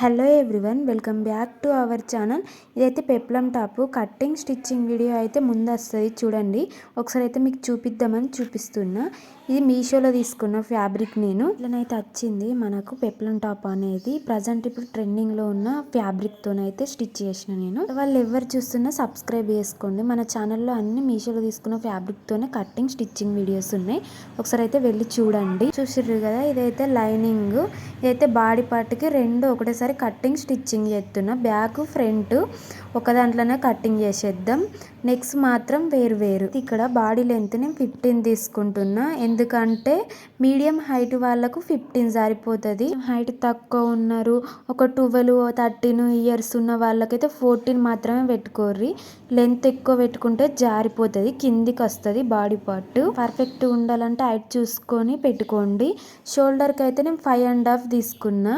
Hello everyone welcome back to our channel. ఇదైతే peplum top cutting stitching video అయితే ముందు వస్తుంది చూడండి. ఒకసారి అయితే మీకు చూపిద్దామని చూపిస్తున్నా. ఇది మీషోలో తీసుకున్న ఫ్యాబ్రిక్ నేను. ఇట్లనైతే వచ్చింది మనకు పెప్లం టాప్ అనేది. ప్రజెంట్ ఇప్పుడు ట్రెండింగ్లో ఉన్న ఫ్యాబ్రిక్తోనైతే స్టిచ్ చేసిన నేను. వాళ్ళు ఎవరు చూస్తున్నా సబ్స్క్రైబ్ చేసుకోండి. మన ఛానల్లో అన్ని మీషోలో తీసుకున్న ఫ్యాబ్రిక్తోనే కట్టింగ్ స్టిచ్చింగ్ వీడియోస్ ఉన్నాయి. ఒకసారి అయితే వెళ్ళి చూడండి. చూసిర్రు కదా ఇదైతే లైనింగ్. ఇదైతే బాడీ పార్ట్కి రెండు ఒకటేసారి కట్టింగ్ స్టిచ్చింగ్ చేస్తున్నా బ్యాక్ ఫ్రంట్ ఒక దాంట్లోనే కట్టింగ్ చేసేద్దాం. నెక్స్ట్ మాత్రం వేరు వేరు. ఇక్కడ బాడీ లెంత్ నేను ఫిఫ్టీన్ తీసుకుంటున్నా. ఎందుకంటే మీడియం హైట్ వాళ్ళకు ఫిఫ్టీన్ సరిపోతుంది. హైట్ తక్కువ ఉన్నారు. ఒక ట్వెల్వ్ థర్టీన్ ఇయర్స్ ఉన్న వాళ్ళకైతే ఫోర్టీన్ మాత్రమే పెట్టుకోర్రి. లెంత్ ఎక్కువ పెట్టుకుంటే జారిపోతుంది. కిందికి వస్తుంది బాడీ పార్ట్. పర్ఫెక్ట్ ఉండాలంటే హైట్ చూసుకొని పెట్టుకోండి. షోల్డర్కి అయితే నేను ఫైవ్ అండ్ హాఫ్ తీసుకున్నా.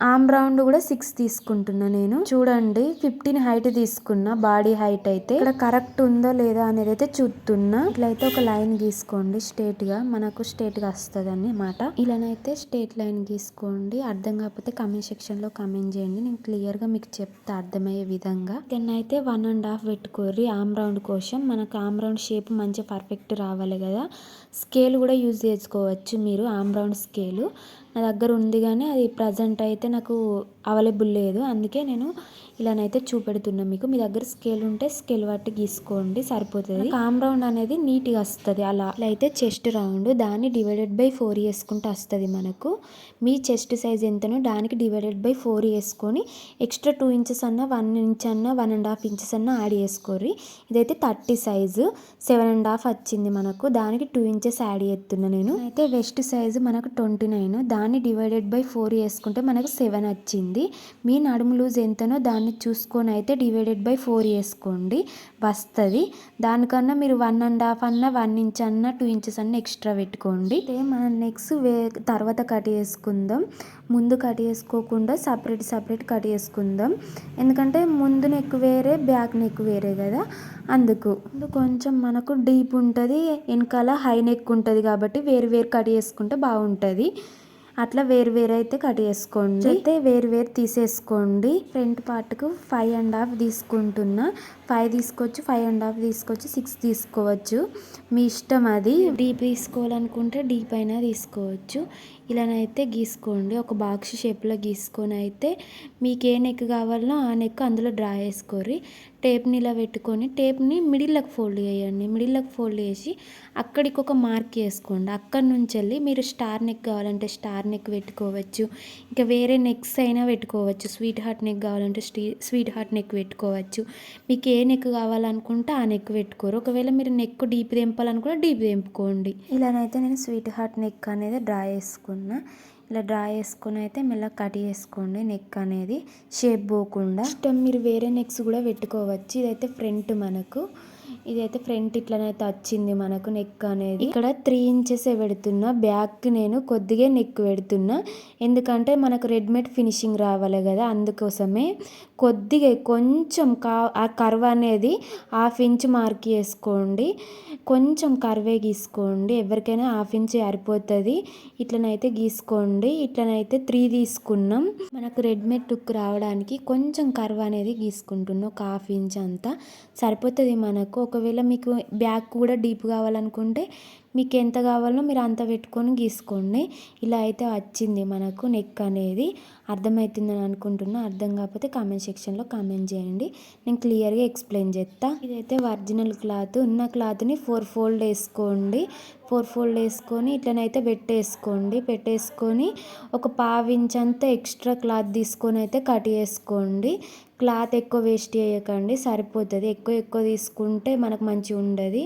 ఆమ్ రౌండ్ కూడా సిక్స్ తీసుకుంటున్నా నేను. చూడండి ఫిఫ్టీన్ హైట్ తీసుకున్నా బాడీ హైట్ అయితే. ఇక్కడ కరెక్ట్ ఉందో లేదా అనేది అయితే చూస్తున్నా. ఇట్లయితే ఒక లైన్ గీసుకోండి స్ట్రేట్గా మనకు స్ట్రేట్గా వస్తుంది అన్నమాట. ఇలానైతే స్ట్రేట్ లైన్ గీసుకోండి. అర్థం కాకపోతే కమెంట్ సెక్షన్లో కమెంట్ చేయండి. నేను క్లియర్గా మీకు చెప్తా అర్థమయ్యే విధంగా. దెన్ అయితే వన్ అండ్ హాఫ్ పెట్టుకోర్రి ఆమ్ రౌండ్ కోసం. మనకు ఆమ్ రౌండ్ షేప్ మంచి పర్ఫెక్ట్ రావాలి కదా. స్కేల్ కూడా యూజ్ చేసుకోవచ్చు మీరు ఆమ్ రౌండ్ స్కేలు. నా దగ్గర ఉంది కానీ అది ప్రజెంట్ అయితే నాకు అవైలబుల్ లేదు. అందుకే నేను ఇలానైతే చూపెడుతున్నా మీకు. మీ దగ్గర స్కేల్ ఉంటే స్కేల్ బట్టి గీసుకోండి సరిపోతుంది. కామ్ రౌండ్ అనేది నీట్గా వస్తుంది. అలా అయితే చెస్ట్ రౌండ్ దాన్ని డివైడెడ్ బై ఫోర్ వేసుకుంటే వస్తుంది మనకు. మీ చెస్ట్ సైజ్ ఎంతనో దానికి డివైడెడ్ బై ఫోర్ వేసుకొని ఎక్స్ట్రా టూ ఇంచెస్ అన్న వన్ ఇంచ్ అన్న వన్ అండ్ హాఫ్ ఇంచెస్ అన్న యాడ్ చేసుకోర్రి. ఇదైతే thirty size. Seven and half వచ్చింది మనకు. దానికి టూ ఇంచెస్ యాడ్ చేస్తున్నా నేను. అయితే వెస్ట్ సైజు మనకు ట్వంటీ నైన్. దాన్ని డివైడెడ్ బై ఫోర్ వేసుకుంటే మనకు సెవెన్ వచ్చింది. మీ నడుము లూజ్ ఎంతనో దాన్ని దాన్ని చూసుకొని అయితే డివైడెడ్ బై ఫోర్ వేసుకోండి వస్తుంది. దానికన్నా మీరు వన్ అండ్ హాఫ్ అన్న వన్ ఇంచ్ అన్న టూ ఇంచెస్ అన్న ఎక్స్ట్రా పెట్టుకోండి. మనం నెక్స్ట్ వే తర్వాత కట్ చేసుకుందాం. ముందు కట్ చేసుకోకుండా సపరేట్ సపరేట్ కట్ చేసుకుందాం. ఎందుకంటే ముందు నెక్ వేరే బ్యాక్ నెక్ వేరే కదా. అందుకు కొంచెం మనకు డీప్ ఉంటుంది వెనకాల హై నెక్ ఉంటుంది కాబట్టి వేరు వేరు కట్ చేసుకుంటే బాగుంటుంది. అట్లా వేరు వేరు అయితే కట్ చేసుకోండి. అయితే వేరు వేరు తీసేసుకోండి. ఫ్రంట్ పార్ట్కు ఫైవ్ అండ్ హాఫ్ తీసుకుంటున్నా. ఫైవ్ తీసుకోవచ్చు ఫైవ్ అండ్ హాఫ్ తీసుకోవచ్చు సిక్స్ తీసుకోవచ్చు. మీ ఇష్టం అది. డీప్ తీసుకోవాలనుకుంటే డీప్ అయినా తీసుకోవచ్చు. ఇలానైతే గీసుకోండి. ఒక బాక్స్ షేప్లో గీసుకొని అయితే మీకు ఏ నెక్ కావాలో ఆ నెక్ అందులో డ్రా చేసుకోరి టేప్ని ఇలా పెట్టుకొని టేప్ని మిడిల్లోకి ఫోల్డ్ చేయండి. మిడిల్లోకి ఫోల్డ్ చేసి అక్కడికి ఒక మార్క్ వేసుకోండి అక్కడి నుంచి వెళ్ళి మీరు స్టార్ నెక్ కావాలంటే స్టార్ నెక్ పెట్టుకోవచ్చు. ఇంకా వేరే నెక్స్ అయినా పెట్టుకోవచ్చు. స్వీట్ హార్ట్ నెక్ కావాలంటే స్టీ స్వీట్ హార్ట్ నెక్ పెట్టుకోవచ్చు. మీకు ఏ నెక్ కావాలనుకుంటే ఆ నెక్ పెట్టుకోరు. ఒకవేళ మీరు నెక్ డీప్ తెంపాలనుకుంటే డీప్ తెంపుకోండి ఇలానైతే నేను స్వీట్ హార్ట్ నెక్ అనేది డ్రా చేసుకున్నా. ఇలా డ్రా చేసుకుని అయితే మెల్లగా కట్ చేసుకోండి నెక్ అనేది. షేప్ పోకుండా. ఇష్టం మీరు వేరే నెక్స్ కూడా పెట్టుకోవచ్చు. ఇదైతే ఫ్రంట్ మనకు. ఇదైతే ఫ్రంట్ ఇట్లనైతే వచ్చింది మనకు నెక్ అనేది. ఇక్కడ త్రీ ఇంచెస్ పెడుతున్నా బ్యాక్ నేను కొద్దిగా నెక్ పెడుతున్నా. ఎందుకంటే మనకు రెడీమేడ్ ఫినిషింగ్ రావాలి కదా అందుకోసమే కొద్దిగా కొంచెం కా ఆ కర్వ్ అనేది హాఫ్ ఇంచ్ మార్క్ చేసుకోండి. కొంచెం కర్వే గీసుకోండి ఎవరికైనా హాఫ్ ఇంచ్ సరిపోతుంది. ఇట్లనైతే గీసుకోండి. ఇట్లనైతే త్రీ తీసుకున్నాం. మనకు రెడీమేడ్ టుక్ రావడానికి కొంచెం కర్వ్ అనేది గీసుకుంటున్నాం ఒక హాఫ్ ఇంచ్ అంతా. సరిపోతుంది మనకు ఒకవేళ మీకు బ్యాక్ కూడా డీప్ కావాలనుకుంటే మీకు ఎంత కావాలో మీరు అంత పెట్టుకొని గీసుకోండి. ఇలా అయితే వచ్చింది మనకు నెక్ అనేది. అర్థమవుతుందని అనుకుంటున్నా. అర్థం కాకపోతే కామెంట్ సెక్షన్లో కామెంట్ చేయండి. నేను క్లియర్గా ఎక్స్ప్లెయిన్ చేస్తా. ఇదైతే ఒరిజినల్ క్లాత్ ఉన్న క్లాత్ని ఫోర్ ఫోల్డ్ వేసుకోండి. ఫోర్ ఫోల్డ్ వేసుకొని ఇట్లనైతే పెట్టేసుకోండి. పెట్టేసుకొని ఒక పావించ్ అంతా ఎక్స్ట్రా క్లాత్ తీసుకొని అయితే కట్ చేసుకోండి. క్లాత్ ఎక్కువ వేస్ట్ చేయకండి సరిపోతుంది. ఎక్కువ ఎక్కువ తీసుకుంటే మనకు మంచిగా ఉండదు.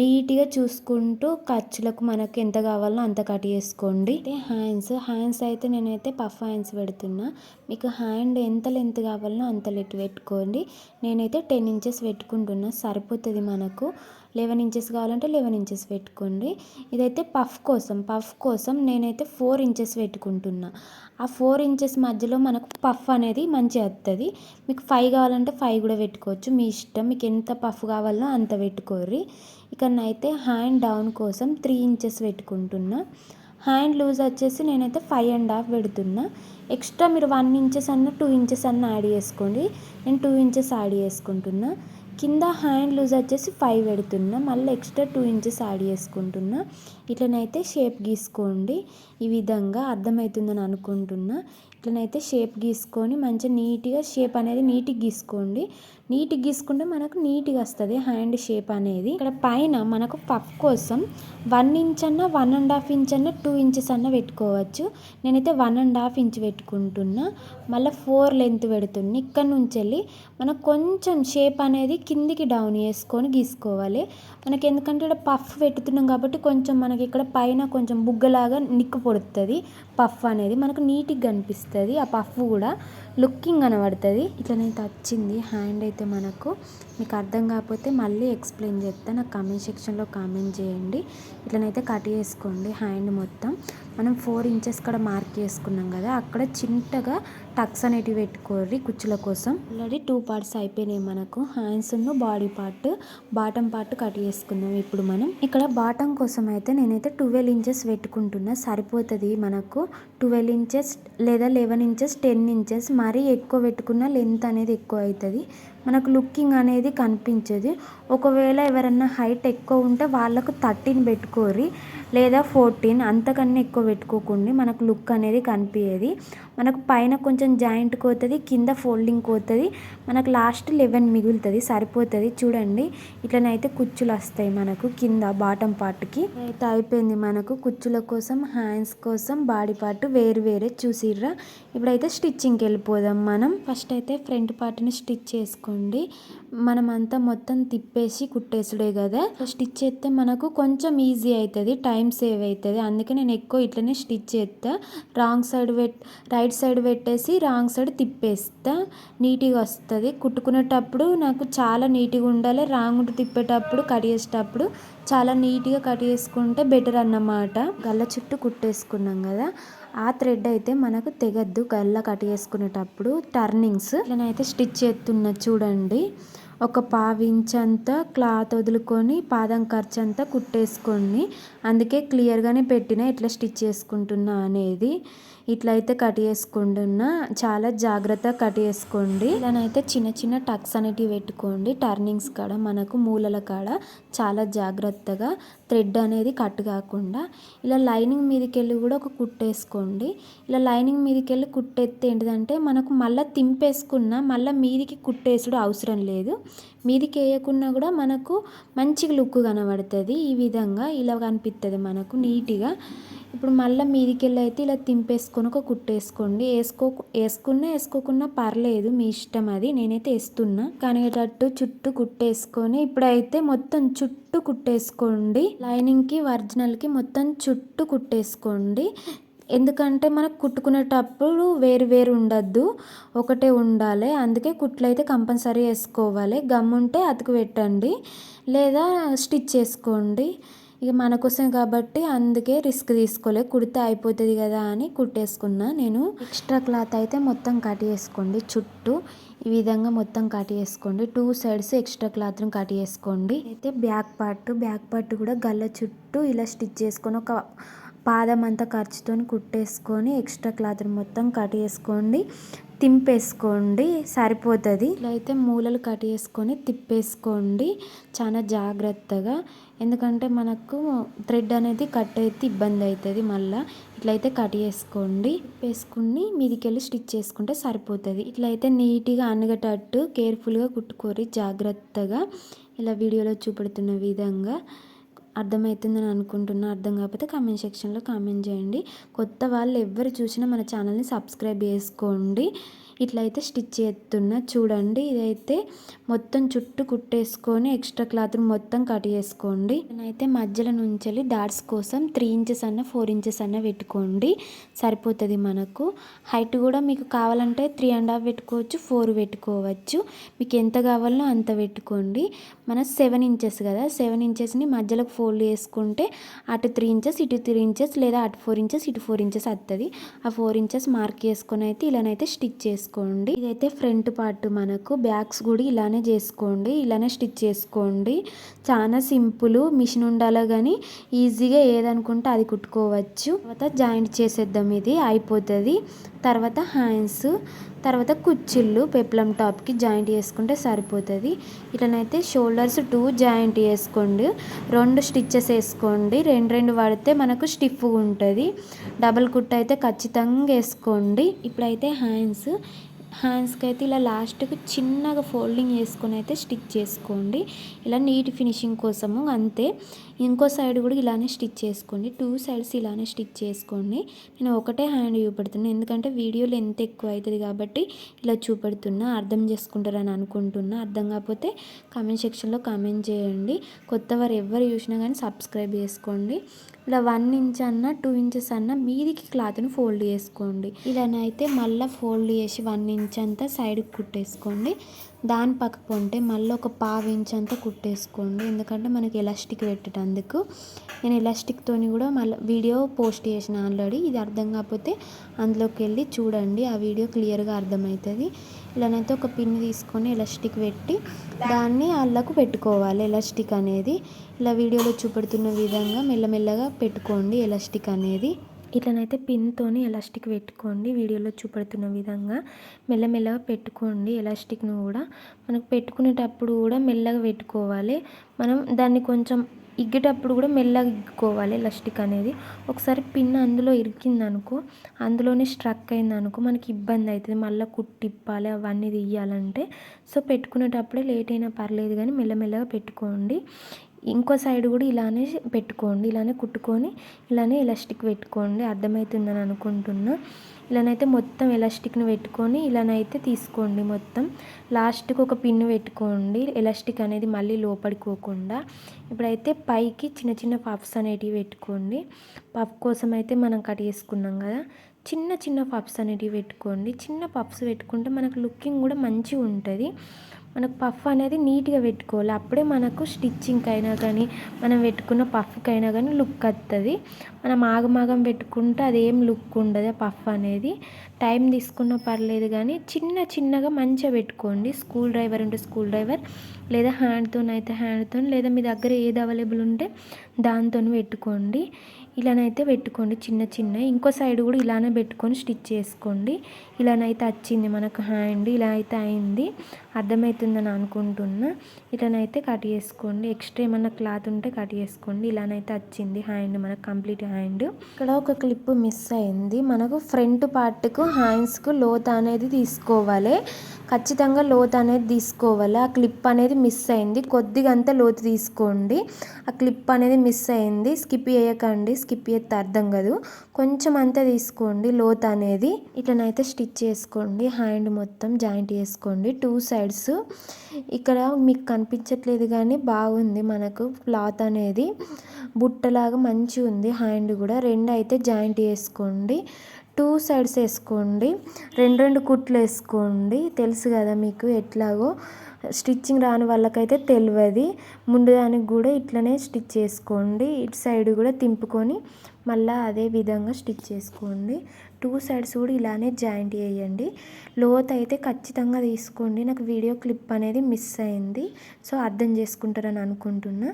నీట్గా చూసుకుంటూ ఖర్చులకు మనకు ఎంత కావాలో అంత కట్ చేసుకోండి. అయితే హ్యాండ్స్ హ్యాండ్స్ అయితే నేనైతే పఫ్ హ్యాండ్స్ పెడుతున్నా. మీకు హ్యాండ్ ఎంత లెంత్ కావాలో అంత లెట్ పెట్టుకోండి. నేనైతే టెన్ ఇంచెస్ పెట్టుకుంటున్నా. సరిపోతుంది మనకు. లెవెన్ ఇంచెస్ కావాలంటే లెవెన్ ఇంచెస్ పెట్టుకోండి. ఇదైతే పఫ్ కోసం పఫ్ కోసం నేనైతే ఫోర్ ఇంచెస్ పెట్టుకుంటున్నా. ఆ ఫోర్ ఇంచెస్ మధ్యలో మనకు పఫ్ అనేది మంచిగా వస్తుంది మీకు ఫైవ్ కావాలంటే ఫైవ్ కూడా పెట్టుకోవచ్చు. మీ ఇష్టం మీకు ఎంత పఫ్ కావాలో అంత పెట్టుకోర్రి. ఇక్కడనైతే హ్యాండ్ డౌన్ కోసం త్రీ ఇంచెస్ పెట్టుకుంటున్నా. హ్యాండ్ లూజ్ వచ్చేసి నేనైతే ఫైవ్ అండ్ హాఫ్ పెడుతున్నా. ఎక్స్ట్రా మీరు వన్ ఇంచెస్ అన్న టూ ఇంచెస్ అన్న యాడ్ చేసుకోండి. నేను టూ ఇంచెస్ యాడ్ చేసుకుంటున్నా. కింద హ్యాండ్ లూజ్ వచ్చేసి ఫైవ్ పెడుతున్నా మళ్ళీ ఎక్స్ట్రా టూ ఇంచెస్ యాడ్ చేసుకుంటున్నా. ఇట్లనైతే షేప్ గీసుకోండి. ఈ విధంగా అర్థమవుతుందని అనుకుంటున్నా. ఇట్లనైతే షేప్ గీసుకొని మంచిగా నీట్గా షేప్ అనేది నీట్గా గీసుకోండి. నీట్గా గీసుకుంటే మనకు నీట్గా వస్తుంది హ్యాండ్ షేప్ అనేది. ఇక్కడ పైన మనకు పఫ్ కోసం వన్ ఇంచ్ అన్న వన్ అండ్ హాఫ్ ఇంచ్ అన్న టూ ఇంచెస్ అన్న పెట్టుకోవచ్చు. నేనైతే వన్ అండ్ హాఫ్ ఇంచ్ పెట్టుకుంటున్నా. మళ్ళీ ఫోర్ లెంత్ పెడుతున్నా. ఇక్కడ నుంచి వెళ్ళి మనకు కొంచెం షేప్ అనేది కిందికి డౌన్ చేసుకొని గీసుకోవాలి. మనకి ఎందుకంటే ఇక్కడ పఫ్ పెట్టుతున్నాం కాబట్టి కొంచెం మనకి ఇక్కడ పైన కొంచెం బుగ్గలాగా నిక్కు పొడుతుంది పఫ్ అనేది మనకు నీట్గా కనిపిస్తుంది. ఆ పఫ్ కూడా లుకింగ్ కనబడుతుంది. ఇట్లనైతే వచ్చింది హ్యాండ్ అయితే మనకు మీకు అర్థం కాకపోతే మళ్ళీ ఎక్స్ప్లెయిన్ చేస్తా. నాకు కామెంట్ సెక్షన్లో కామెంట్ చేయండి. ఇట్లనైతే కట్ చేసుకోండి హ్యాండ్ మొత్తం. మనం ఫోర్ ఇంచెస్ కూడా మార్క్ చేసుకున్నాం కదా అక్కడ చిన్నగా టక్స్ అనేటివి పెట్టుకోర్రి కుచ్చుల కోసం. ఆల్రెడీ టూ పార్ట్స్ అయిపోయినాయి మనకు. Hands body part bottom part cut చేసుకున్నాం ఇప్పుడు మనం. ఇక్కడ బాటమ్ కోసం అయితే నేనైతే ట్వెల్వ్ ఇంచెస్ పెట్టుకుంటున్నా. సరిపోతుంది మనకు. ట్వెల్వ్ ఇంచెస్ లేదా లెవెన్ ఇంచెస్ టెన్ ఇంచెస్ మరీ ఎక్కువ పెట్టుకున్న లెంత్ అనేది ఎక్కువ అవుతుంది. మనకు లుకింగ్ అనేది కనిపించదు. ఒకవేళ ఎవరన్నా హైట్ ఎక్కువ ఉంటే వాళ్ళకు థర్టీన్ పెట్టుకోరి లేదా ఫోర్టీన్ అంతకన్నా ఎక్కువ పెట్టుకోకండి. మనకు లుక్ అనేది కనిపించేది మనకు పైన కొంచెం జాయింట్కి పోతుంది కింద ఫోల్డింగ్కి పోతుంది మనకు లాస్ట్ లెవెన్ మిగులుతుంది సరిపోతుంది. చూడండి ఇట్లనైతే కుచ్చులు వస్తాయి మనకు కింద బాటం పార్ట్కి. అయితే అయిపోయింది మనకు కుచ్చుల కోసం హ్యాండ్స్ కోసం బాడీ పార్ట్ వేరు వేరే చూసిర్రా. ఇప్పుడైతే స్టిచ్చింగ్కి వెళ్ళిపోదాం మనం. ఫస్ట్ అయితే ఫ్రంట్ పార్ట్ని స్టిచ్ చేసుకోండి. మనం అంతా మొత్తం తిప్పేసి కుట్టేసుడే కదా. స్టిచ్ చేస్తే మనకు కొంచెం ఈజీ అవుతుంది. టైం సేవ్ అవుతుంది. అందుకే నేను ఎక్కువ ఇట్లనే స్టిచ్ చేస్తా రాంగ్ సైడ్ పెట్ రైట్ సైడ్ పెట్టేసి రాంగ్ సైడ్ తిప్పేస్తా. నీట్గా వస్తుంది. కుట్టుకునేటప్పుడు నాకు చాలా నీట్గా ఉండాలి. రాంగ్ తిప్పేటప్పుడు కట్ చేసేటప్పుడు చాలా నీట్గా కట్ చేసుకుంటే బెటర్ అన్నమాట. గల్ల చుట్టూ కుట్టేసుకున్నాం కదా ఆ థ్రెడ్ అయితే మనకు తెగద్దు. గల్ల కట్ చేసుకునేటప్పుడు టర్నింగ్స్. నేనైతే స్టిచ్ చేస్తున్నా చూడండి. ఒక పావించంతా క్లాత్ వదులుకొని పాదం ఖర్చు అంతా కుట్టేసుకోండి అందుకే క్లియర్గానే పెట్టిన ఎట్లా స్టిచ్ చేసుకుంటున్నా అనేది. ఇట్లా అయితే కట్ చేసుకుంటున్నా. చాలా జాగ్రత్తగా కట్ చేసుకోండి. ఇలానైతే చిన్న చిన్న టక్స్ అనేటివి పెట్టుకోండి. టర్నింగ్స్ కాడ మనకు మూలల కాడ చాలా జాగ్రత్తగా థ్రెడ్ అనేది కట్ కాకుండా. ఇలా లైనింగ్ మీదకి వెళ్ళి కూడా ఒక కుట్టేసుకోండి ఇలా లైనింగ్ మీదకి వెళ్ళి కుట్టేస్తే ఏంటిదంటే మనకు మళ్ళీ తింపేసుకున్న మళ్ళీ మీదికి కుట్టేసుడు అవసరం లేదు. మీదికి వేయకున్నా కూడా మనకు మంచిగా లుక్ కనబడుతుంది. ఈ విధంగా ఇలా కనిపిస్తుంది మనకు నీట్గా. ఇప్పుడు మళ్ళీ మీదికి వెళ్ళి అయితే ఇలా వేసుకొని ఒక కుట్టేసుకోండి. వేసుకో వేసుకున్నా వేసుకోకున్నా పర్లేదు మీ ఇష్టం అది. నేనైతే వేస్తున్నా. కనిగేటట్టు చుట్టూ కుట్టేసుకొని ఇప్పుడైతే మొత్తం చుట్టూ కుట్టేసుకోండి. లైనింగ్కి ఒరిజినల్కి మొత్తం చుట్టూ కుట్టేసుకోండి. ఎందుకంటే మనకు కుట్టుకునేటప్పుడు వేరు వేరు ఉండద్దు. ఒకటే ఉండాలి. అందుకే కుట్లు అయితే కంపల్సరీ వేసుకోవాలి. గమ్ ఉంటే అతుకు పెట్టండి. లేదా స్టిచ్ చేసుకోండి. ఇక మన కోసం కాబట్టి అందుకే రిస్క్ తీసుకోలేదు కుడితే అయిపోతుంది కదా అని కుట్టేసుకున్నా నేను. ఎక్స్ట్రా క్లాత్ అయితే మొత్తం కట్ చేసుకోండి. చుట్టూ ఈ విధంగా మొత్తం కట్ చేసుకోండి. టూ సైడ్స్ ఎక్స్ట్రా క్లాత్ని కట్ చేసుకోండి. అయితే బ్యాక్ పార్ట్ బ్యాక్ పార్ట్ కూడా గల్ల చుట్టూ ఇలా స్టిచ్ చేసుకొని ఒక పాదం అంతా ఖర్చుతో కుట్టేసుకొని ఎక్స్ట్రా క్లాత్ని మొత్తం కట్ చేసుకోండి. తింపేసుకోండి సరిపోతుంది. ఇట్లా అయితే మూలలు కట్ చేసుకొని తిప్పేసుకోండి చాలా జాగ్రత్తగా. ఎందుకంటే మనకు థ్రెడ్ అనేది కట్ అయితే ఇబ్బంది అవుతుంది మళ్ళీ. ఇట్లయితే కట్ చేసుకోండి. వేసుకుని మీదికెళ్ళి స్టిచ్ చేసుకుంటే సరిపోతుంది. ఇట్లయితే నీట్గా అనగటట్టు కేర్ఫుల్గా కుట్టుకోరి జాగ్రత్తగా ఇలా వీడియోలో చూపెడుతున్న విధంగా అర్థమవుతుందని అనుకుంటున్నా. అర్థం కాకపోతే కామెంట్ సెక్షన్లో కామెంట్ చేయండి. కొత్త వాళ్ళు ఎవరు చూసినా మన ఛానల్ని సబ్స్క్రైబ్ చేసుకోండి. ఇట్లయితే స్టిచ్ చేస్తున్నా. చూడండి ఇదైతే మొత్తం చుట్టూ కుట్టేసుకొని ఎక్స్ట్రా క్లాత్ మొత్తం కట్ చేసుకోండి. నేనైతే మధ్యలో నుంచి డాట్స్ కోసం త్రీ ఇంచెస్ అన్న ఫోర్ ఇంచెస్ అన్న పెట్టుకోండి. సరిపోతుంది మనకు. హైట్ కూడా మీకు కావాలంటే త్రీ అండ్ హాఫ్ పెట్టుకోవచ్చు ఫోర్ పెట్టుకోవచ్చు. మీకు ఎంత కావాలో అంత పెట్టుకోండి. మన సెవెన్ ఇంచెస్ కదా. సెవెన్ ఇంచెస్ని మధ్యలో ఫోల్డ్ చేసుకుంటే అటు త్రీ ఇంచెస్ ఇటు త్రీ ఇంచెస్ లేదా అటు ఫోర్ ఇంచెస్ ఇటు ఫోర్ ఇంచెస్ వస్తుంది ఆ ఫోర్ ఇంచెస్ మార్క్ చేసుకొని అయితే ఇలానైతే స్టిచ్ చేసుకోండి. ఇదైతే ఫ్రంట్ పార్ట్ మనకు బ్యాగ్స్ కూడా ఇలానే చేసుకోండి. ఇలానే స్టిచ్ చేసుకోండి. చాలా సింపుల్ మిషన్ ఉండాలో కానీ ఈజీగా ఏదనుకుంటే అది కుట్టుకోవచ్చు. తర్వాత జాయింట్ చేసేద్దాం. ఇది అయిపోతుంది. తర్వాత హ్యాండ్స్ తర్వాత కుచ్చిళ్ళు పెప్లం టాప్కి జాయింట్ చేసుకుంటే సరిపోతుంది. ఇట్లనైతే షోల్డర్స్ టూ జాయింట్ చేసుకోండి. రెండు స్టిచ్చెస్ వేసుకోండి. రెండు రెండు పడితే మనకు స్టిఫ్గా ఉంటుంది. డబల్ కుట్ అయితే ఖచ్చితంగా వేసుకోండి. ఇప్పుడైతే హ్యాండ్స్ హ్యాండ్స్కి అయితే ఇలా లాస్ట్కి చిన్నగా ఫోల్డింగ్ చేసుకొని అయితే స్టిచ్ చేసుకోండి. ఇలా నీట్ ఫినిషింగ్ కోసము అంతే. ఇంకో సైడ్ కూడా ఇలానే స్టిచ్ చేసుకోండి. టూ సైడ్స్ ఇలానే స్టిచ్ చేసుకోండి. నేను ఒకటే హ్యాండ్ చూపెడుతున్నాను ఎందుకంటే వీడియో ఎంత ఎక్కువ అవుతుంది కాబట్టి ఇలా చూపెడుతున్నా. అర్థం చేసుకుంటారని అనుకుంటున్నా. అర్థం కాకపోతే కామెంట్ సెక్షన్లో కామెంట్ చేయండి. కొత్త వారు ఎవరు చూసినా కానీ సబ్స్క్రైబ్ చేసుకోండి. ఇలా వన్ ఇంచ్ అన్న టూ ఇంచెస్ అన్న మీదికి క్లాత్ని ఫోల్డ్ చేసుకోండి. ఇలానైతే మళ్ళీ ఫోల్డ్ చేసి వన్ ఇంచ్ అంతా సైడ్కి కుట్టేసుకోండి. దాని పక్క పొంటే మళ్ళీ ఒక పావు ఇంచ్ అంతా కుట్టేసుకోండి. ఎందుకంటే మనకి ఎలాస్టిక్ పెట్టేటందుకు నేను ఎలాస్టిక్తో కూడా మళ్ళీ వీడియో పోస్ట్ చేసిన ఆల్రెడీ. ఇది అర్థం కాకపోతే అందులోకి వెళ్ళి చూడండి. ఆ వీడియో క్లియర్గా అర్థమవుతుంది. ఇలానైతే ఒక పిన్ తీసుకొని ఎలాస్టిక్ పెట్టి దాన్ని అల్లకు పెట్టుకోవాలి. ఎలాస్టిక్ అనేది. ఇలా వీడియోలో చూపెడుతున్న విధంగా మెల్లమెల్లగా పెట్టుకోండి ఎలాస్టిక్ అనేది. ఇట్లనైతే పిన్తోని ఎలాస్టిక్ పెట్టుకోండి వీడియోలో చూపెడుతున్న విధంగా. మెల్లమెల్లగా పెట్టుకోండి ఎలాస్టిక్ను కూడా. మనకు పెట్టుకునేటప్పుడు కూడా మెల్లగా పెట్టుకోవాలి. మనం దాన్ని కొంచెం ఇగ్గేటప్పుడు కూడా మెల్లగా ఇగ్గుకోవాలి ఎలాస్టిక్ అనేది. ఒకసారి పిన్ అందులో ఇరికిందనుకో అందులోనే స్ట్రక్ అయిందనుకో మనకి ఇబ్బంది అవుతుంది మళ్ళీ కుట్టిప్పాలి అవన్నీ తీయాలంటే. సో పెట్టుకునేటప్పుడే లేట్ అయినా పర్లేదు కానీ మెల్లమెల్లగా పెట్టుకోండి. ఇంకో సైడ్ కూడా ఇలానే పెట్టుకోండి ఇలానే కుట్టుకొని ఇలానే ఎలాస్టిక్ పెట్టుకోండి. అర్థమవుతుందని అనుకుంటున్నా. ఇలానైతే మొత్తం ఎలాస్టిక్ని పెట్టుకొని ఇలానైతే తీసుకోండి మొత్తం. లాస్ట్కి ఒక పిన్ పెట్టుకోండి. ఎలాస్టిక్ అనేది మళ్ళీ లోపడిపోకుండా ఇప్పుడైతే పైకి చిన్న చిన్న పఫ్స్ అనేటివి పెట్టుకోండి. పఫ్ కోసం అయితే మనం కట్ చేసుకున్నాం కదా. చిన్న చిన్న పఫ్స్ అనేటివి పెట్టుకోండి. చిన్న పఫ్స్ పెట్టుకుంటే మనకు లుకింగ్ కూడా మంచిగా ఉంటుంది. మనకు పఫ్ అనేది నీట్గా పెట్టుకోవాలి. అప్పుడే మనకు స్టిచ్చింగ్కి అయినా కానీ మనం పెట్టుకున్న పఫ్కి అయినా కానీ లుక్ వస్తుంది మనం ఆగమాగం పెట్టుకుంటే అదేం లుక్ ఉండదు పఫ్ అనేది. టైం తీసుకున్నా పర్లేదు కానీ చిన్న చిన్నగా మంచిగా పెట్టుకోండి. స్కూల్ డ్రైవర్ ఉంటే స్కూల్ డ్రైవర్ లేదా హ్యాండ్తో అయితే హ్యాండ్తో లేదా మీ దగ్గర ఏది అవైలబుల్ ఉంటే దాంతో పెట్టుకోండి. ఇలానైతే పెట్టుకోండి చిన్న చిన్న. ఇంకో సైడ్ కూడా ఇలానే పెట్టుకొని స్టిచ్ చేసుకోండి. ఇలానైతే వచ్చింది మనకు హ్యాండ్ ఇలా అయితే అయింది. అర్థమవుతుందని అనుకుంటున్నా. ఇలానైతే కట్ చేసుకోండి. ఎక్స్ట్రా ఏమన్నా క్లాత్ ఉంటే కట్ చేసుకోండి. ఇలానైతే వచ్చింది హ్యాండ్ మనకు కంప్లీట్ హ్యాండ్. ఇక్కడ ఒక క్లిప్ మిస్ అయింది. మనకు ఫ్రంట్ పార్ట్కు హ్యాండ్స్కు లోత్ అనేది తీసుకోవాలి. ఖచ్చితంగా లోత్ అనేది తీసుకోవాలి? ఆ క్లిప్ అనేది మిస్ అయింది. కొద్దిగా లోతు తీసుకోండి. ఆ క్లిప్ అనేది మిస్ అయింది. స్కిప్ చేయకండి. స్కిప్ చేస్తే అర్థం కాదు. కొంచెం అంతా తీసుకోండి. లోత్ అనేది ఇట్లనైతే స్టిచ్ చేసుకోండి. హ్యాండ్ మొత్తం జాయింట్ చేసుకోండి. Two sides. ఇక్కడ మీకు కనిపించట్లేదు కానీ బాగుంది మనకు క్లాత్ అనేది. బుట్టలాగా మంచిగా ఉంది హ్యాండ్ కూడా. రెండు అయితే జాయింట్ చేసుకోండి. టూ సైడ్స్ వేసుకోండి. రెండు రెండు కుట్లు వేసుకోండి. తెలుసు కదా మీకు ఎట్లాగో స్టిచ్చింగ్ రాని వాళ్ళకైతే తెలియదు ముందు దానికి కూడా ఇట్లనే స్టిచ్ చేసుకోండి. ఇటు సైడ్ కూడా తింపుకొని మళ్ళీ అదే విధంగా స్టిచ్ చేసుకోండి. టూ సైడ్స్ కూడా ఇలానే జాయింట్ చేయండి. లోత్ అయితే ఖచ్చితంగా తీసుకోండి. నాకు వీడియో క్లిప్ అనేది మిస్ అయింది. సో అర్థం చేసుకుంటారని అనుకుంటున్నా.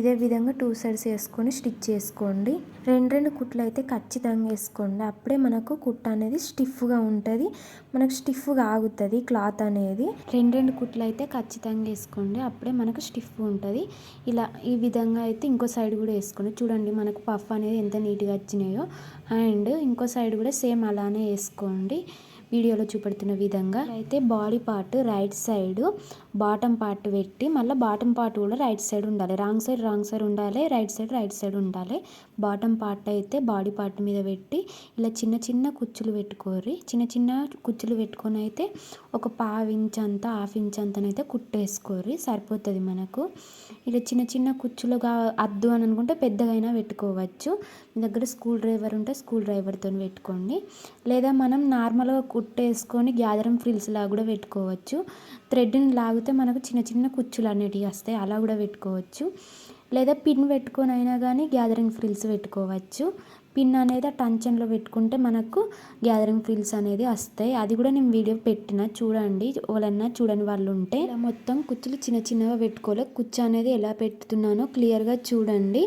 ఇదే విధంగా టూ సైడ్స్ వేసుకొని స్టిచ్ చేసుకోండి. రెండు రెండు కుట్లు అయితే ఖచ్చితంగా వేసుకోండి. అప్పుడే మనకు కుట్ట అనేది స్టిఫ్గా ఉంటుంది. మనకు స్టిఫ్గా ఆగుతుంది క్లాత్ అనేది. రెండు రెండు కుట్లు అయితే ఖచ్చితంగా వేసుకోండి. అప్పుడే మనకు స్టిఫ్ ఉంటుంది. ఇలా ఈ విధంగా అయితే ఇంకో సైడ్ కూడా వేసుకోండి. చూడండి మనకు పఫ్ అనేది ఎంత నీట్గా వచ్చినాయో. అండ్ ఇంకో సైడ్ కూడా సేమ్ అలానే వేసుకోండి. వీడియోలో చూపెడుతున్న విధంగా. అయితే body part right side bottom part పెట్టి మళ్ళీ బాటమ్ పార్ట్ కూడా రైట్ సైడ్ ఉండాలి. రాంగ్ సైడ్ రాంగ్ సైడ్ ఉండాలి. రైట్ సైడ్ రైట్ సైడ్ ఉండాలి. బాటమ్ పార్ట్ అయితే బాడీ పార్ట్ మీద పెట్టి ఇలా చిన్న చిన్న కుచ్చులు పెట్టుకోరి చిన్న చిన్న కుచ్చులు పెట్టుకొని అయితే ఒక పావు ఇంచ్ అంతా హాఫ్ ఇంచ్ అంతనైతే కుట్టేసుకోరి సరిపోతుంది మనకు. ఇలా చిన్న చిన్న కుచ్చులుగా అద్దు అని అనుకుంటే పెద్దగైనా పెట్టుకోవచ్చు. మీ దగ్గర స్కూల్ డ్రైవర్ ఉంటే స్కూల్ డ్రైవర్తో పెట్టుకోండి. లేదా మనం నార్మల్గా కుట్టేసుకొని గ్యాదరం ఫ్రిల్స్ లాగా కూడా పెట్టుకోవచ్చు. థ్రెడ్ని లాగితే మనకు చిన్న చిన్న కుచ్చులు అనేటివి వస్తాయి. అలా కూడా పెట్టుకోవచ్చు. లేదా పిన్ పెట్టుకొని అయినా కానీ గ్యాదరింగ్ ఫ్రిల్స్ పెట్టుకోవచ్చు. పిన్ అనేది ఆ టంచన్లో పెట్టుకుంటే మనకు గ్యాదరింగ్ ఫీల్స్ అనేది వస్తాయి. అది కూడా నేను వీడియో పెట్టిన చూడండి. ఎవరన్నా చూడని వాళ్ళు ఉంటే ఇలా మొత్తం కుచ్చులు చిన్న చిన్నగా పెట్టుకోవాలి. కుచ్చు అనేది ఎలా పెట్టుతున్నానో క్లియర్గా చూడండి.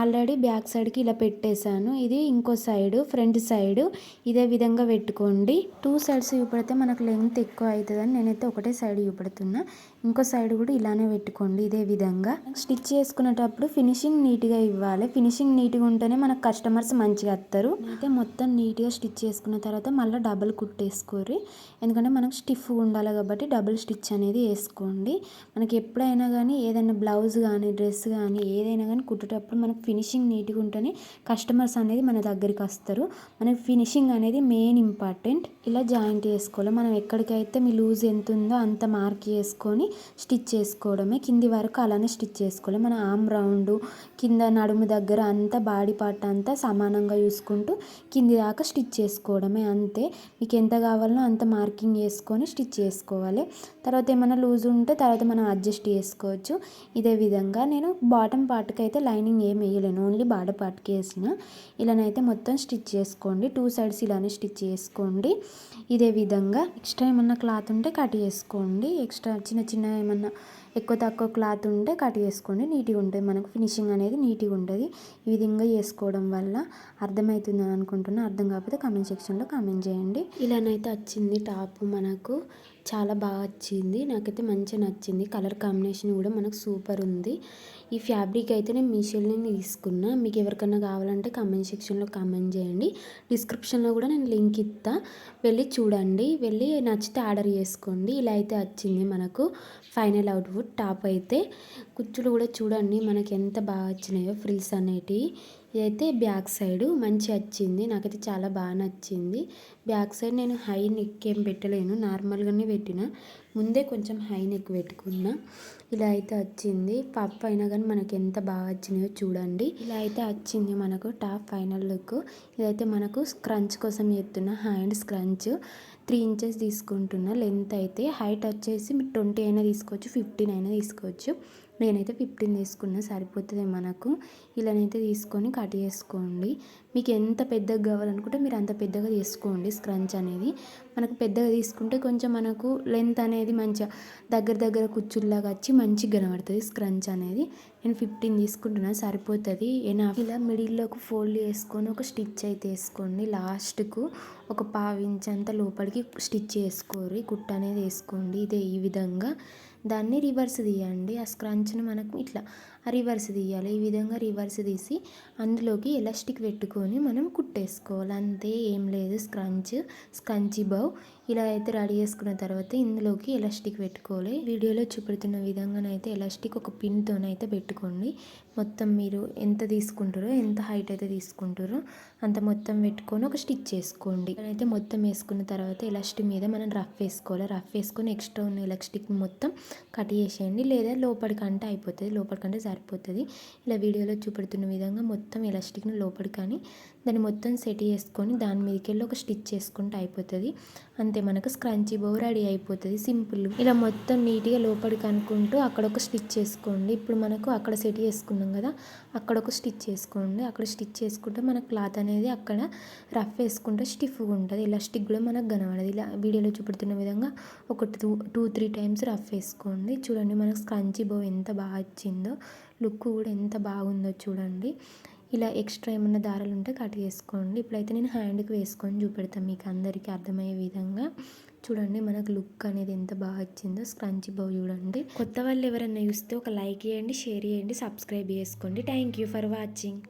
ఆల్రెడీ బ్యాక్ సైడ్కి ఇలా పెట్టేశాను. ఇది ఇంకో సైడ్ ఫ్రంట్ సైడ్ ఇదే విధంగా పెట్టుకోండి. టూ సైడ్స్ చూపెడితే మనకు లెంగ్త్ ఎక్కువ అవుతుందని నేనైతే ఒకటే సైడ్ చూపెడుతున్నా ఇంకో సైడ్ కూడా ఇలానే పెట్టుకోండి ఇదే విధంగా. స్టిచ్ చేసుకునేటప్పుడు ఫినిషింగ్ నీట్గా ఇవ్వాలి. ఫినిషింగ్ నీట్గా ఉంటేనే మనకు కస్టమర్స్ మంచిగా వస్తారు. అయితే మొత్తం నీట్గా స్టిచ్ చేసుకున్న తర్వాత మళ్ళీ డబుల్ కుట్టేసుకోరి ఎందుకంటే మనకు స్టిఫ్గా ఉండాలి కాబట్టి డబుల్ స్టిచ్ అనేది వేసుకోండి. మనకి ఎప్పుడైనా కానీ ఏదైనా బ్లౌజ్ కానీ డ్రెస్ కానీ ఏదైనా కానీ కుట్టేటప్పుడు మనకు ఫినిషింగ్ నీట్గా ఉంటేనే కస్టమర్స్ అనేది మన దగ్గరికి వస్తారు. మనకి ఫినిషింగ్ అనేది మెయిన్ ఇంపార్టెంట్. ఇలా జాయింట్ చేసుకోవాలి. మనం ఎక్కడికైతే మీ లూజ్ ఎంత ఉందో అంత మార్క్ చేసుకొని స్టిచ్ చేసుకోవడమే. కింది వరకు అలానే స్టిచ్ చేసుకోవాలి. మన ఆమ్ రౌండ్ కింద నడుము దగ్గర అంతా బాడీ పార్ట్ అంతా సమానంగా చూసుకుంటూ కింది దాకా స్టిచ్ చేసుకోవడమే అంతే. మీకు ఎంత కావాలో అంత మార్కింగ్ వేసుకొని స్టిచ్ చేసుకోవాలి. తర్వాత ఏమైనా లూజ్ ఉంటే తర్వాత మనం అడ్జస్ట్ చేసుకోవచ్చు. ఇదే విధంగా నేను బాటమ్ పార్ట్కి అయితే లైనింగ్ ఏం వేయలేను. ఓన్లీ బాడ పార్ట్కి వేసిన. ఇలానైతే మొత్తం స్టిచ్ చేసుకోండి. టూ సైడ్స్ ఇలానే స్టిచ్ చేసుకోండి. ఇదే విధంగా ఎక్స్ట్రా ఏమన్నా క్లాత్ ఉంటే కట్ చేసుకోండి. ఎక్స్ట్రా చిన్న చిన్న ఏమన్నా ఎక్కువ తక్కువ క్లాత్ ఉంటే కట్ చేసుకోండి నీట్గా ఉంటుంది మనకు ఫినిషింగ్ అనేది నీట్గా ఉంటుంది ఈ విధంగా చేసుకోవడం వల్ల అర్థమవుతుందని అనుకుంటున్నా. అర్థం కాకపోతే కామెంట్ సెక్షన్లో కామెంట్ చేయండి. ఇలానైతే వచ్చింది టాప్ మనకు. చాలా బాగా వచ్చింది. నాకైతే మంచిగా నచ్చింది. కలర్ కాంబినేషన్ కూడా మనకు సూపర్ ఉంది. ఈ ఫ్యాబ్రిక్ అయితే నేను మీషోలోనే తీసుకున్నా. మీకు ఎవరికైనా కావాలంటే కామెంట్ సెక్షన్లో కామెంట్ చేయండి. డిస్క్రిప్షన్లో కూడా నేను లింక్ ఇస్తా వెళ్ళి చూడండి. వెళ్ళి నచ్చితే ఆర్డర్ చేసుకోండి. ఇలా అయితే వచ్చింది మనకు. ఫైనల్ అవుట్పుట్ టాప్ అయితే. కుచ్చులు కూడా చూడండి మనకి ఎంత బాగా వచ్చినాయో ఫ్రిల్స్ అనేటివి. ఇదైతే బ్యాక్ సైడ్ మంచి వచ్చింది. నాకైతే చాలా బాగా నచ్చింది. బ్యాక్ సైడ్ నేను హై నెక్ ఏం పెట్టలేను. నార్మల్గానే పెట్టిన. ముందే కొంచెం హై నెక్ పెట్టుకున్నా. ఇలా అయితే వచ్చింది. పప్పు అయినా కానీ మనకి ఎంత బాగా వచ్చినాయో చూడండి. ఇలా అయితే వచ్చింది మనకు టాప్ ఫైనల్ లుక్. ఇదైతే మనకు స్క్రంచ్ కోసం చేస్తున్న హ్యాండ్ స్క్రంచ్. త్రీ ఇంచెస్ తీసుకుంటున్న లెంత్ అయితే. హైట్ వచ్చేసి మీరు ట్వంటీ అయినా తీసుకోవచ్చు ఫిఫ్టీన్ అయినా తీసుకోవచ్చు. నేనైతే ఫిఫ్టీన్ తీసుకున్నా సరిపోతుంది మనకు. ఇలానైతే తీసుకొని కట్ చేసుకోండి. మీకు ఎంత పెద్దగా కావాలనుకుంటే మీరు అంత పెద్దగా తీసుకోండి స్క్రంచ్ అనేది. మనకు పెద్దగా తీసుకుంటే కొంచెం మనకు లెంత్ అనేది మంచిగా దగ్గర దగ్గర కుచ్చుల్లాగా వచ్చి మంచిగా కనబడుతుంది స్క్రంచ్ అనేది. నేను ఫిఫ్టీన్ తీసుకుంటున్నా సరిపోతుంది. ఏనా ఇలా మిడిల్లోకి ఫోల్డ్ చేసుకొని ఒక స్టిచ్ అయితే వేసుకోండి. లాస్ట్కు ఒక పావు లోపలికి స్టిచ్ చేసుకోరి. కుట్ట అనేది వేసుకోండి. ఇదే ఈ విధంగా. దాన్ని రివర్స్ తీయండి. ఆ స్క్రంచ్ని మనకు ఇట్లా రివర్స్ తీయాలి. ఈ విధంగా రివర్స్ తీసి అందులోకి ఎలాస్టిక్ పెట్టుకొని మనం కుట్టేసుకోవాలి. అంతే ఏం లేదు. స్క్రంచ్ స్కంచి బౌ ఇలా అయితే రెడీ చేసుకున్న తర్వాత ఇందులోకి ఎలాస్టిక్ పెట్టుకోవాలి. వీడియోలో చూపెడుతున్న విధంగానైతే ఎలాస్టిక్ ఒక పిన్తోనైతే పెట్టుకోండి. మొత్తం మీరు ఎంత తీసుకుంటారో ఎంత హైట్ అయితే తీసుకుంటారో అంత మొత్తం పెట్టుకొని ఒక స్టిచ్ చేసుకోండి. అయితే మొత్తం వేసుకున్న తర్వాత ఎలాస్టిక్ మీద మనం రఫ్ వేసుకోవాలి. రఫ్ వేసుకొని ఎక్స్ట్రా ఉన్న ఎలాస్టిక్ మొత్తం కట్ చేసేయండి. లేదా లోపలికంటే అయిపోతుంది. లోపలికంటే సరిపోతుంది. ఇలా వీడియోలో చూపెడుతున్న విధంగా మొత్తం ఎలాస్టిక్ని లోపలి కానీ దాన్ని మొత్తం సెట్ చేసుకొని దాని మీదకి వెళ్ళి ఒక స్టిచ్ చేసుకుంటే అయిపోతుంది. అంతే మనకు స్క్రంచీ బౌ రెడీ అయిపోతుంది. సింపుల్. ఇలా మొత్తం నీట్గా లోపలికి అనుకుంటూ అక్కడ ఒక స్టిచ్ చేసుకోండి. ఇప్పుడు మనకు అక్కడ సెట్ చేసుకున్నాం కదా అక్కడ ఒక స్టిచ్ చేసుకోండి. అక్కడ స్టిచ్ చేసుకుంటే మన క్లాత్ అనేది అక్కడ రఫ్ వేసుకుంటే స్టిఫ్గా ఉంటుంది. ఇలా స్టిక్ కూడా మనకు కనబడదు. ఇలా వీడియోలో చూపెడుతున్న విధంగా ఒక two two three times rough వేసుకోండి. చూడండి మనకు స్క్రంచీ బౌ ఎంత బాగా వచ్చిందో. లుక్ కూడా ఎంత బాగుందో చూడండి. ఇలా ఎక్స్ట్రా ఏమైనా దారాలు ఉంటే కట్ చేసుకోండి. ఇప్పుడైతే నేను హ్యాండ్కి వేసుకొని చూపెడతాను మీకు అందరికీ అర్థమయ్యే విధంగా. చూడండి మనకు లుక్ అనేది ఎంత బాగా వచ్చిందో స్క్రంచి బౌ చూడండి. కొత్త వాళ్ళు ఎవరైనా చూస్తే ఒక లైక్ చేయండి షేర్ చేయండి సబ్స్క్రైబ్ చేసుకోండి. Thank you for watching.